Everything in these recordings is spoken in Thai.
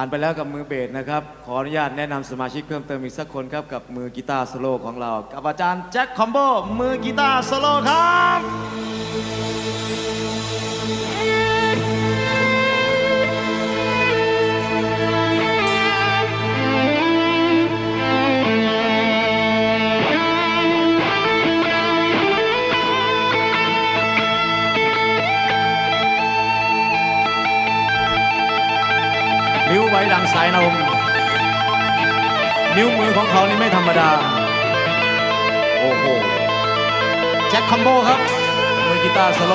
ผ่านไปแล้วกับมือเบสนะครับ ขออนุญาตแนะนำสมาชิกเพิ่มเติมอีกสักคนครับ กับมือกีตาร์โซโล่ของเรา กับอาจารย์แจ็คคอมโบมือกีตาร์โซโล่ครับายนมนิ้วมือของเขานี่ไม่ธรรมดา โอ้โห แจ็คคอมโบครับ มือกีตาร์สโล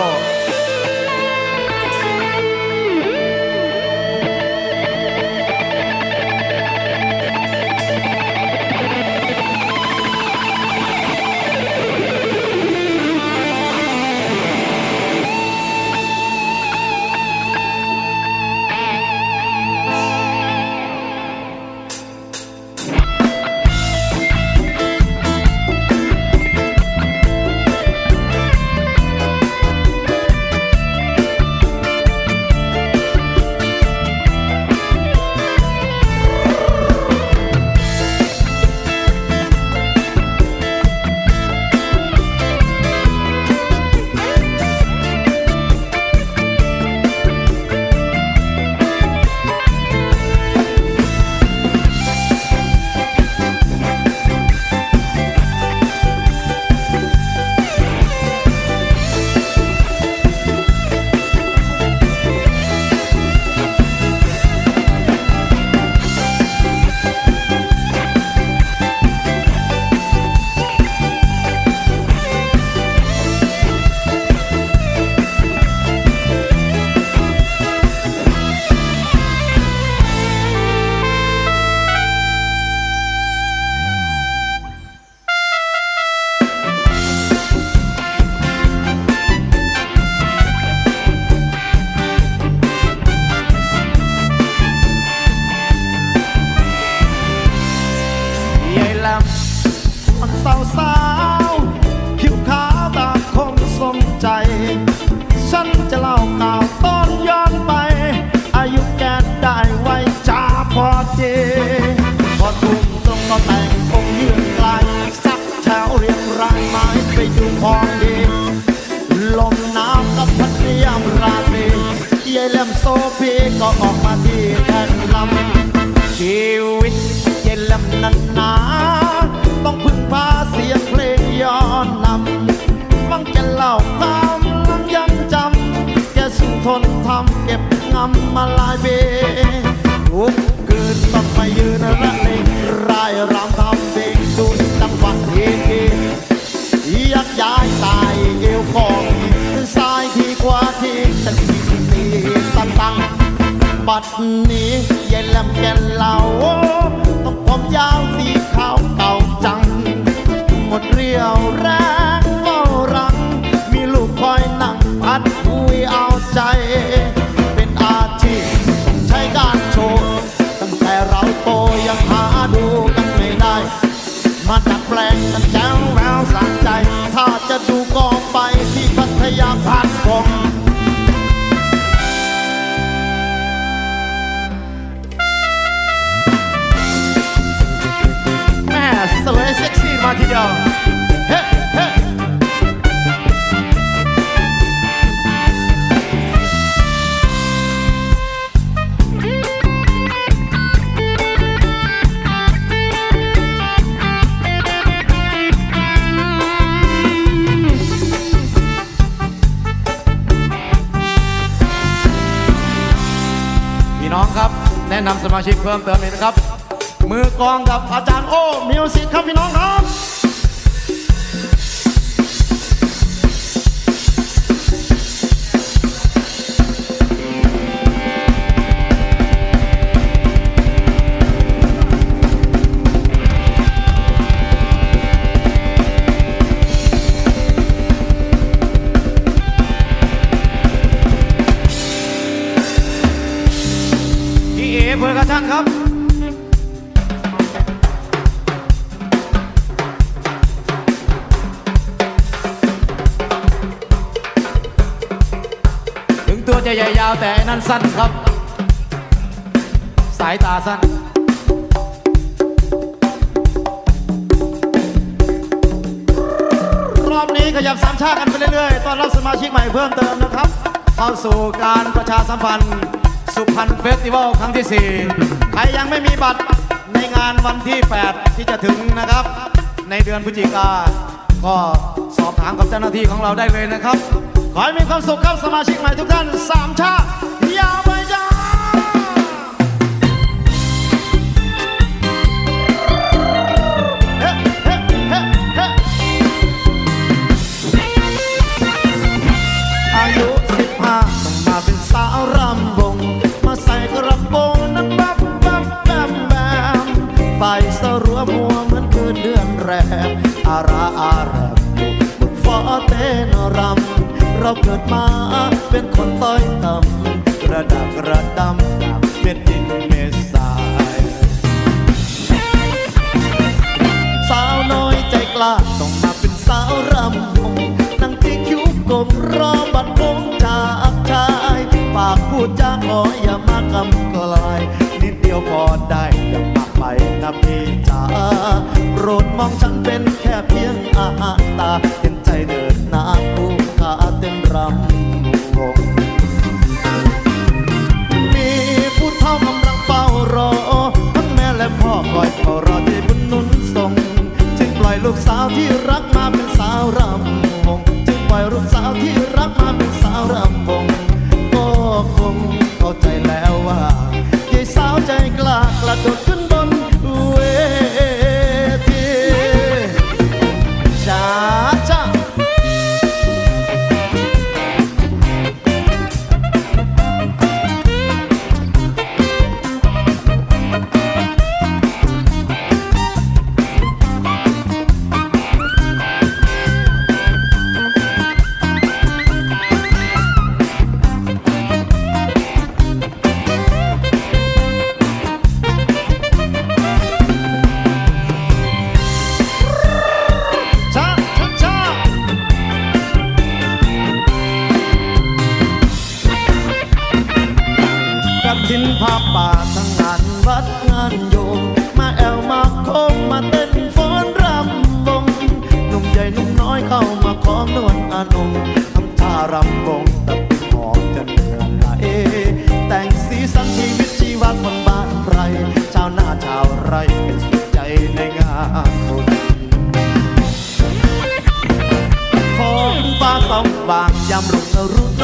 ำมาลายเบทุกคืนต้องไปยืนระเลงรายรำทำเพลงดูจังหวะทีทียักย้ายสายเอวของสายที่กว่าที่ตะกี้ตีสันตังบัดนี้ยายแลมแกนเหล่าต้องผมยาวสีขาวเก่าจัง หมดเรี่ยวแรง ทีเดียวเฮ้เฮ้พี่น้องครับ แนะนำสมาชิกเพิ่มเติมอีกนะครับ มือกลองกับอาจารย์โอ้มิวสิกครับพี่น้องครับาวแต่นั่นสั้นครับ สายตาสั้นรอบนี้ขยับสามชาติกันไปเรื่อยๆ ตอนรับสมาชิกใหม่เพิ่มเติมนะครับ เข้าสู่การประชาสัมพันธ์ สุพรรณเฟสติวัลครั้งที่ใครยังไม่มีบัตรในงานวันที่ 8 ที่จะถึงนะครับ ในเดือนพฤศจิกาก็สอบถามกับเจ้าหน้าที่ของเราได้เลยนะครับ ขอให้มีความสุขครับสมาชิกใหม่ทุกท่านสามชาติยาว เราเกิดมาเป็นคนต้อยต่ คงเข้าใจแล้วว่ายายสาวใจกล้ากระโดด ทินผ้าป่าทั้งงานวัดงานโยม มาแอวมาโคงมาเต้นฟ้อนรำวงหนุ่มใหญ่หนุ่มน้อยเข้ามาขอมนวลอานงทำท่ารำวงตะปิหอมจะเหนื่อยแต่งสีสันชีวิตชีวาคนบ้านไพรชาวนาชาวไร่เป็นสุขใจในงานบุญท้องฟ้าต้องบางยามรุ่งอรุณโน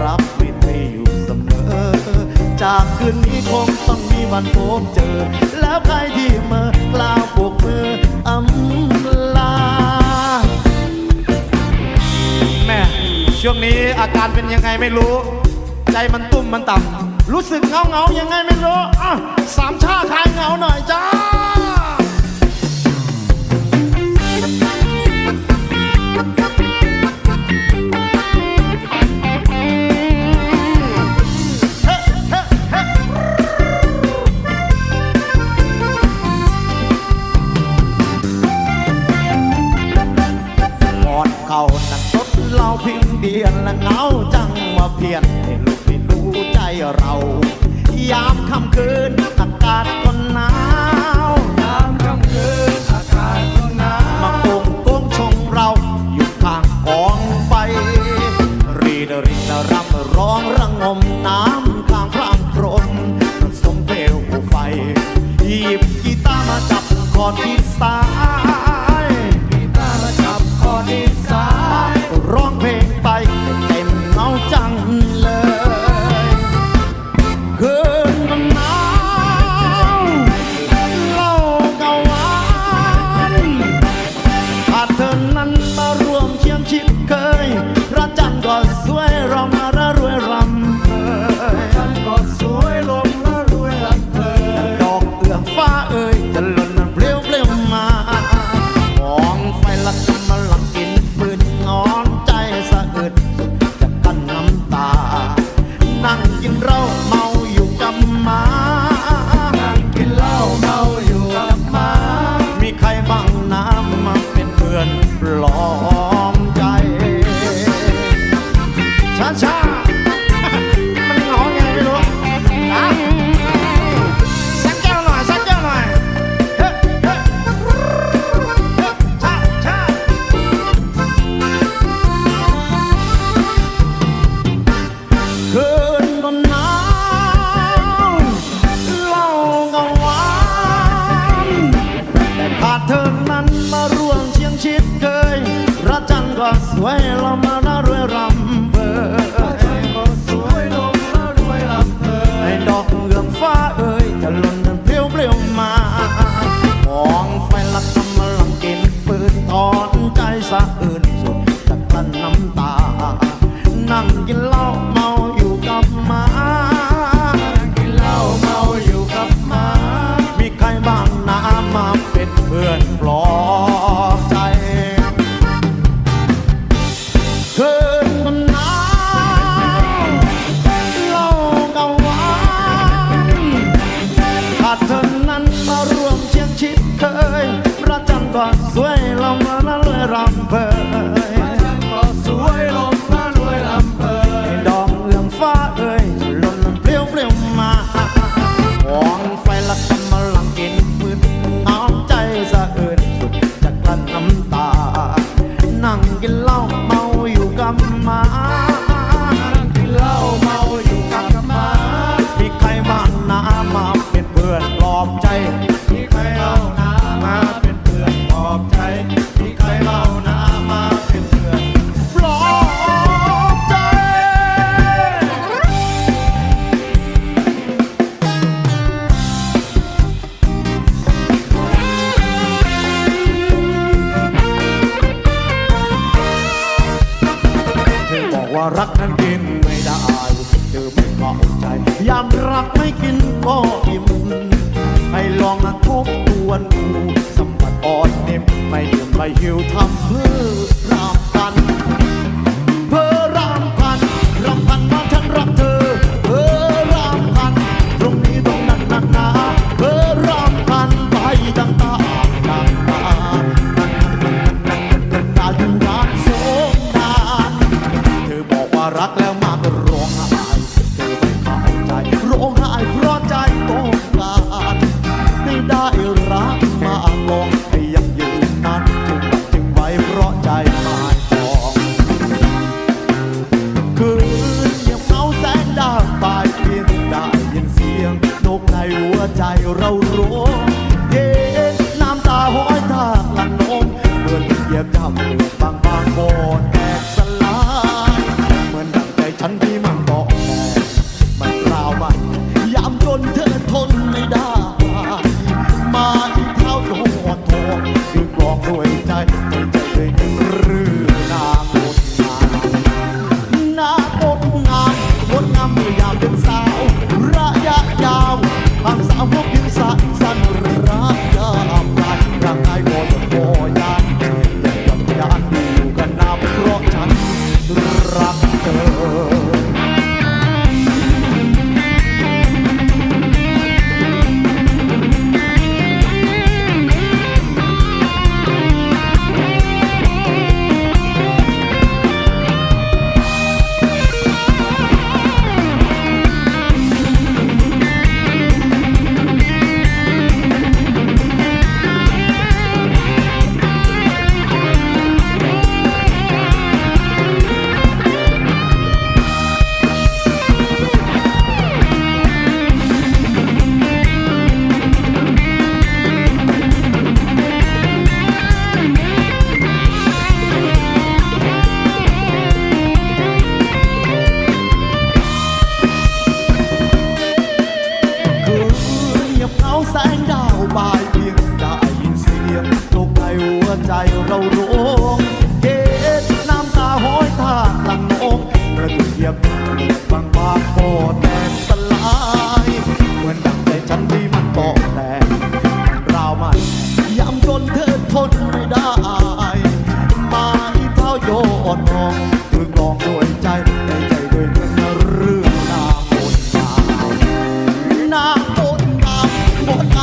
รับมิตรอยู่เสมอ จากคืนนี้คงต้องมีวันพบเจอ แล้วใครที่เมื่อกล่าวปลุกมืออำลาแม่ช่วงนี้อาการเป็นยังไงไม่รู้ ใจมันตุ้มมันต่ำรู้สึกเงาเงายังไงไม่รู้อะสามชาคลายเหงาหน่อยจ้า เดียนและเหงาจังมาเพียนให้ลูกไม่รู้ใจเรา ยามค่ำคืนอากาศก็หนาว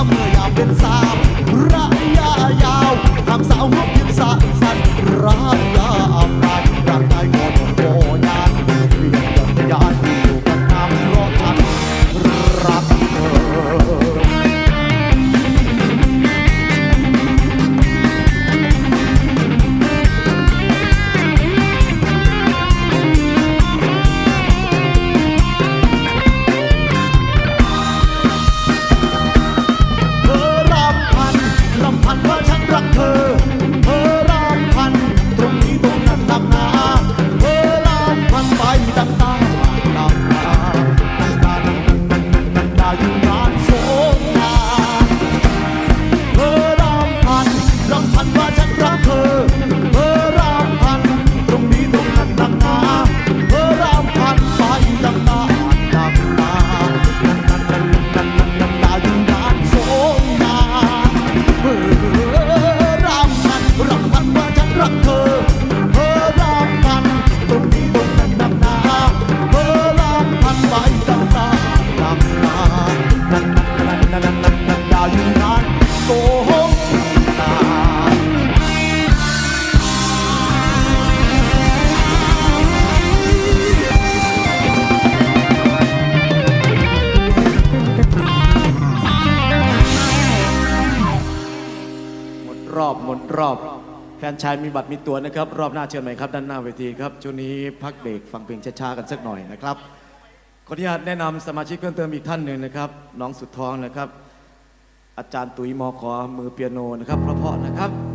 เมื่อยามเป็นสาวระยะยาวทำสาว how you รอบแฟนชายมีบัตรมีตัวนะครับ รอบหน้าเชิญใหม่ครับ ด้านหน้าเวทีครับช่วงนี้พักเบรกฟังเพลงช้าๆกันสักหน่อยนะครับขออนุญาตแนะนำสมาชิกเพิ่มเติมอีกท่านหนึ่งนะครับ น้องสุดท้องนะครับ อาจารย์ตุ๋ยมอขอมือเปียโนนะครับเพราะๆนะครับ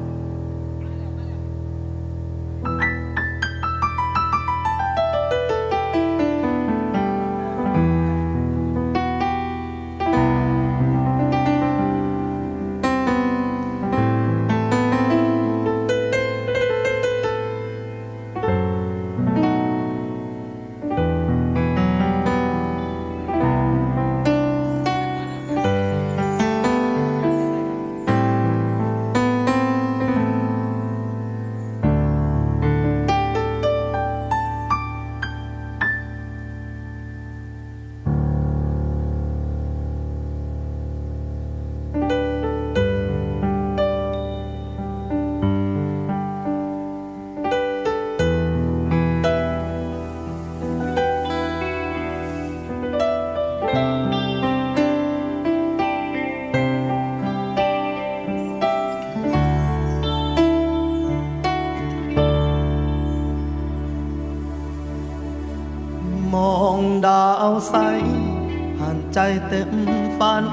ผ่านใจเต็มฝัน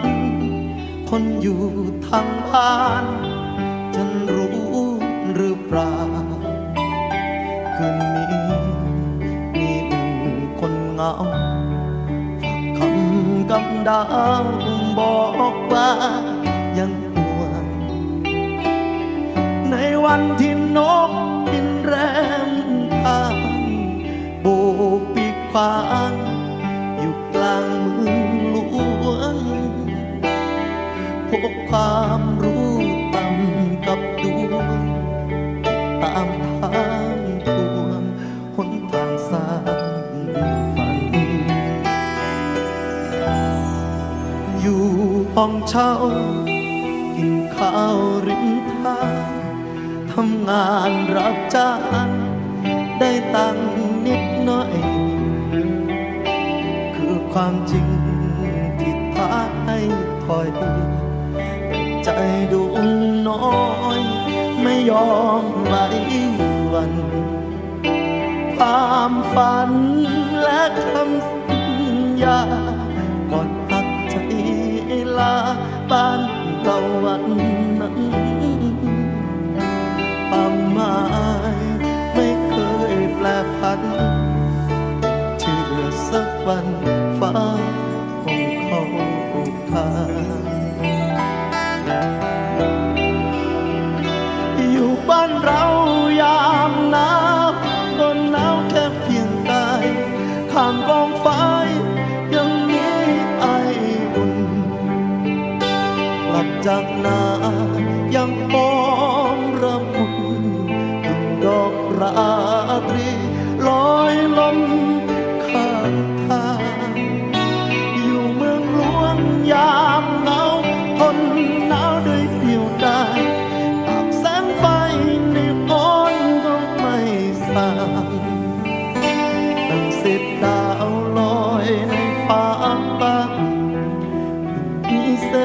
คนอยู่ทางบ้านฉันรู้หรือเปล่า คืนนี้มีหนึ่งคนเหงาฝากคำกับดาวบอกว่ายังห่วงในวันที่นกบินแรมทางโบกปีกขวาง พบความรู้ต่ำกับดวงตามทางทวงหนทางสร้างฝัน อยู่ห้องเช่า กินข้าวริมทางทำงานรับจ้างได้ตังค์นิดหน่อย คือความจริงที่ท้าให้ถอย ใจดวงน้อย ไม่ยอมไหลวัน ความฝันและคำสัญญาก่อนตัดใจลาบ้านเราวันนั้นความหมายไม่เคยแปลผันเชื่อสักวันฟ้าคงเข้าทาง ก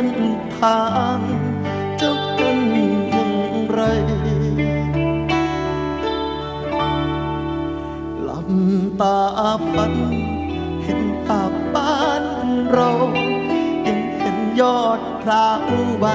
ส้นทางจะเป็นอย่างไรลำตาฝัน เห็นภาพบ้านเรา ยังเห็นยอดพร้าวใบ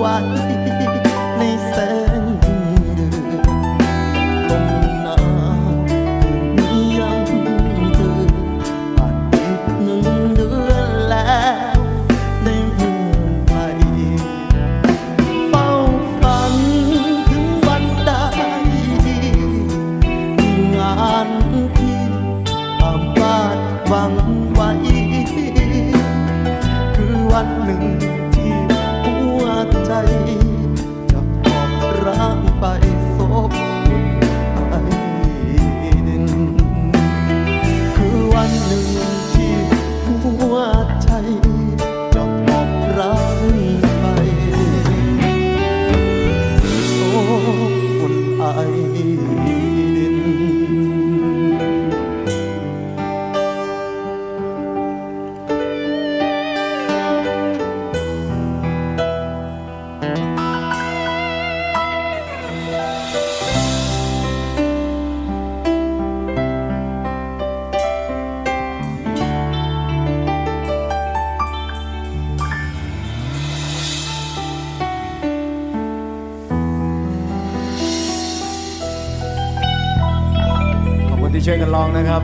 I ลองนะครับ